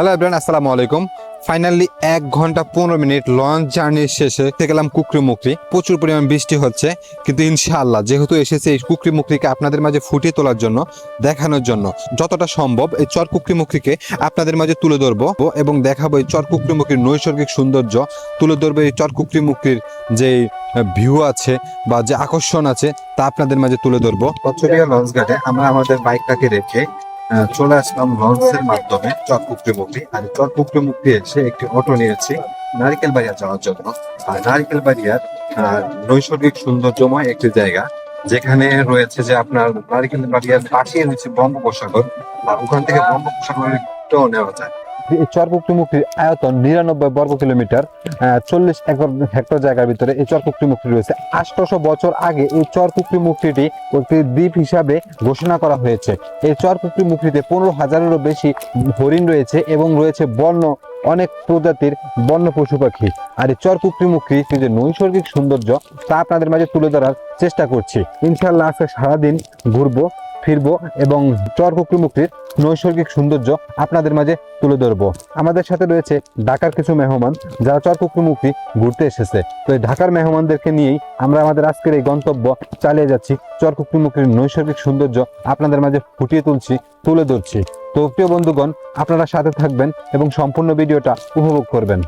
Hello everyone, আসসালামু আলাইকুম। Finally এক ঘণ্টা পনেরো মিনিট লঞ্চ জার্নির শেষে গেলাম কুকরি মুকরি প্রচুর পরিমাণ বৃষ্টি হচ্ছে, কিন্তু ইনশাআল্লাহ যেহেতু এসেছে এই কুকরি মুকরিকে আপনাদের মাঝে ফুটিয়ে তোলার জন্য, দেখানোর জন্য, যতটা সম্ভব এই চর কুকরি মুকরিকে আপনাদের মাঝে তুলে ধরবো এবং দেখাবো এই চর কুকরি মুকরির নৈসর্গিক সৌন্দর্য, তুলে ধরবো এই চর কুকরি মুকরির যে ভিউ আছে বা যে আকর্ষণ আছে, তা আপনাদের মাঝে তুলে ধরবো। লঞ্চ ঘাটে আমরা আমাদের বাইকটাকে রেখে চলে আসলাম লঞ্চের মাধ্যমে চরপুকুরি মুক্তি আর চরপুকুরি মুক্তি এসে একটি অটো নিয়েছি নারিকেল বাড়িয়া যাওয়ার জন্য। আর নারিকেল বাড়িয়ার নৈসর্গিক সৌন্দর্যময় একটি জায়গা, যেখানে রয়েছে যে আপনার নারিকেল বাড়িয়ার পাশে রয়েছে বঙ্গোপসাগর। আর ওখান থেকে বঙ্গোপসাগরের নেওয়া যায়। এই চরপুকুরি মুক্তির আয়তন নিরানব্বই বর্গ কিলোমিটার চল্লিশ একর হেক্টর জায়গার ভিতরে এই চরপুকুরি মুক্তি রয়েছে। আঠারোশো বছর আগে এই চরপুকুরি মুক্তিটি একটি দ্বীপ হিসাবে ঘোষণা করা হয়েছে। এই চরপুকুরি মুক্তিতে পনেরো হাজারেরও বেশি হরিণ রয়েছে এবং রয়েছে বন্য, অনেক প্রজাতির বন্য পশু পাখি। আর এই চরপুকুরি মুক্তির যে নৈসর্গিক সৌন্দর্য, তা আপনাদের মাঝে তুলে ধরার চেষ্টা করছি। ইনশাল্লাহ আজকে সারাদিন ঘুরবো। ফিরবো এবং চরপুকুরি মুক্তির নৈসর্গিক সৌন্দর্য আপনাদের মাঝে তুলে ধরবো। আমাদের সাথে রয়েছে ঢাকার কিছু মেহমান যারা চরপুকুরি মুক্তি ঘুরতে এসেছে। তো এই ঢাকার মেহমানদেরকে নিয়েই আমরা আমাদের আজকের এই গন্তব্য চালিয়ে যাচ্ছি। মুক্তির নৈসর্গিক সৌন্দর্য আপনাদের মাঝে ফুটিয়ে তুলছি, তুলে ধরছি। তো প্রিয় বন্ধুগণ, আপনারা সাথে থাকবেন এবং সম্পূর্ণ ভিডিওটা উপভোগ করবেন।